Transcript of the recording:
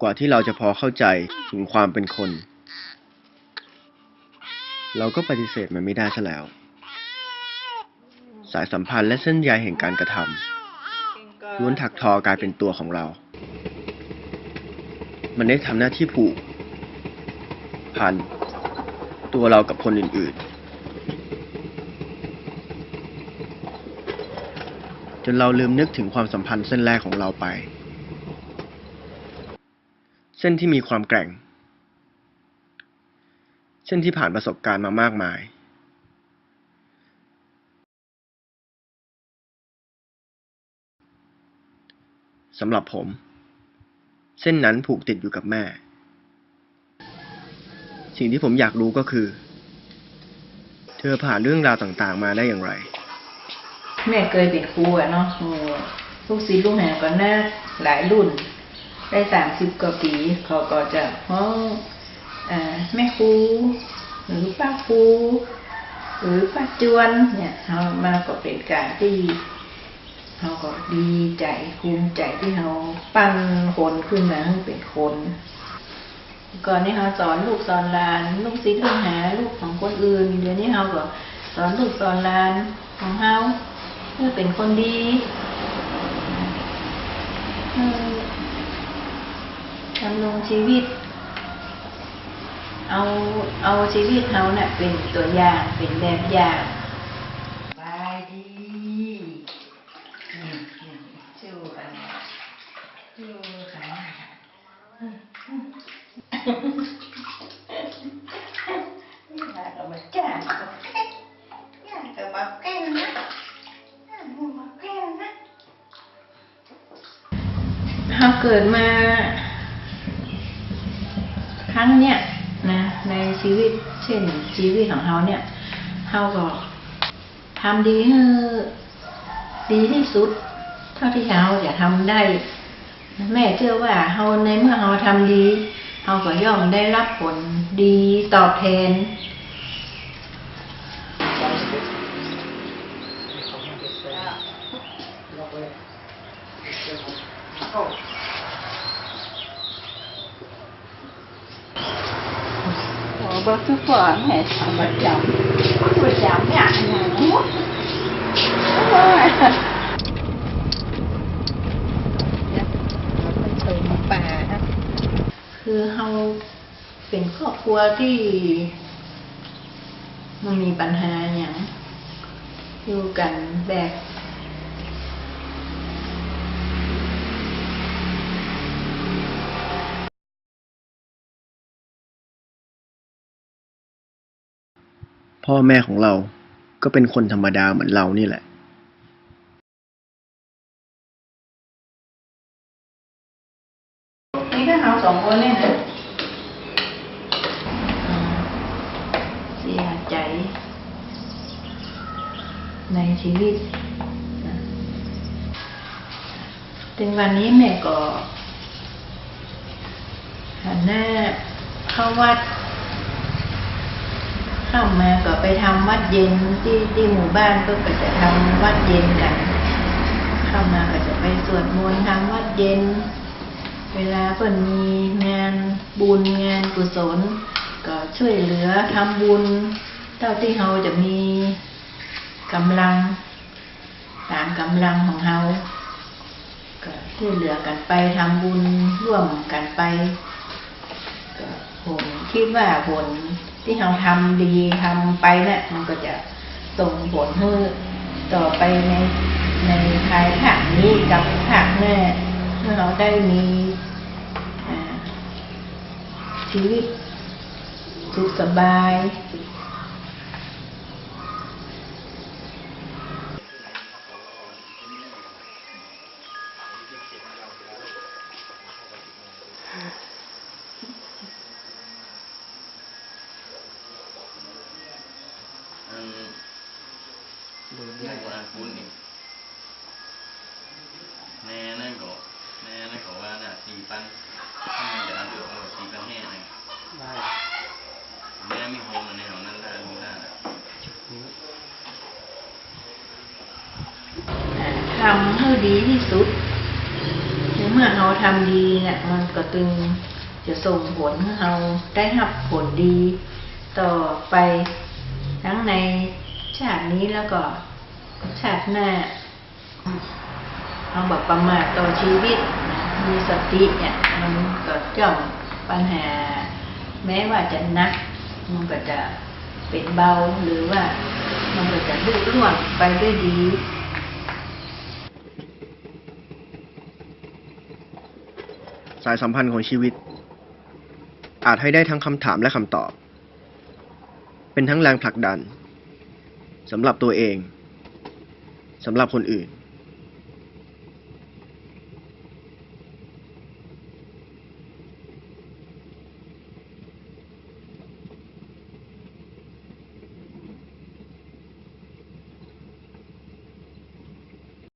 กว่าที่เราจะพอเข้าใจถึงความเป็นคน เราก็ปฏิเสธมันไม่ได้ซะแล้ว สายสัมพันธ์และเส้นใยแห่งการกระทำล้วนถักทอกลายเป็นตัวของเรา มันได้ทำหน้าที่ผูก พัน ตัวเรากับคนอื่น ๆ จนเราลืมนึกถึงความสัมพันธ์เส้นแรกของเราไป เส้นที่มีความแกร่ง เส้นที่ผ่านประสบการณ์มามากมายสำหรับผม เส้นนั้นผูกติดอยู่กับแม่ สิ่งที่ผมอยากรู้ก็คือ เธอผ่านเรื่องราวต่างๆ มาได้อย่างไร แม่เคยเป็นครูอะเนาะลูกศิษย์ลูกหาก็น่าหลายรุ่น ได้สามสิบกว่าปีเขาก็จะห้องแม่ครูหรือป้าครูหรือป้าจวนเนี่ยเขามาก็เป็นการที่เขาก็ดีใจภูมิใจที่เขาปั้นคนขึ้นมาให้เป็นคน ก่อนนี้เขาสอนลูกสอนหลานลูกศิษย์ลูกหาลูกของคนอื่น เดี๋ยวนี้เขาก็สอนลูกสอนหลานของเขาเพื่อเป็นคนดีเพื่อ ดำรงชีวิต เอาเอาชีวิตเขาเนี่ยเป็นตัวอย่างเป็นแบบอย่างบายดีนี่นี่ชูอันนี้ชูขานี่ลาก็มาจ้างก็แก้ย่างก็มาแก้นะย่างก็มาแก้นะเขาเกิดมาค รั้งเนี้ยนะในชีวิตเช่นชีวิตของเขาเนี่ยเขาก็ทำดีให้ดีที่สุด เท่าที่เขาจะทำได้ แม่เชื่อว่าเขาในเมื่อเขาทำดีเขาก็ย่อมได้รับผลดีตอบแทนโอ้เบิกทุกคนแม่ทำประจำประจำเนี่ยหนูโอ้ยเดี๋ยวเราไปชมป่าคือเราเป็นครอบครัวที่มันมีปัญหาอย่างอยู่กันแบบ พ่อแม่ของเราก็เป็นคนธรรมดาเหมือนเรานี่แหละนี่ถ้าเราสองคนเนี่ยนะเสียใจ ในชีวิต ถึงวันนี้แม่ก็หันหน้าเข้าวัด ข้ามาก็ไปทำวัดเย็นที่ที่หมู่บ้านก็ก็จะทำวัดเย็นกัน เข้ามาก็จะไปสวดมนต์ทำวัดเย็น เวลาเพิ่นมีงานบุญงานกุศล ก็ช่วยเหลือทำบุญ เท่าที่เราจะมีกำลังตามกำลังของเราก็ช่วยเหลือกันไปทำบุญร่วมกันไปก็ผมคิดว่าผล ที่เราทำดีทำไปเนี่ยมันก็จะส่งผลให้ต่อไปในในภายภาคนี้กับภาคหน้าเมื่อเราได้มีชีวิตสุขสบายสุ ดูยากกว่าคุณอีกแม่นั่นก็แม่นั่นก็ว่าน่ะสี่พันถ้ามันจะเอาเดือดเอาสี่พันแห้นะแม่มีโฮมในของนั้นได้มีได้นะทำให้ดีที่สุดในเมื่อเราทำดีเนี่ยมันก็ตึงจะส่งผลให้เราได้รับผลดี ต่อไปทั้งในชาตินี้แล้วก็ ชาติหน้าเราบอกประมาทต่อชีวิตนะมีสติเนี่ยมันก็ย่อมปัญหา แม้ว่าจะหนัก มันก็จะเป็นเบาหรือว่ามันก็จะลุล่วงไปด้วยดีสายสัมพันธ์ของชีวิต อาจให้ได้ทั้งคำถามและคำตอบ เป็นทั้งแรงผลักดันสำหรับตัวเอง สำหรับคนอื่น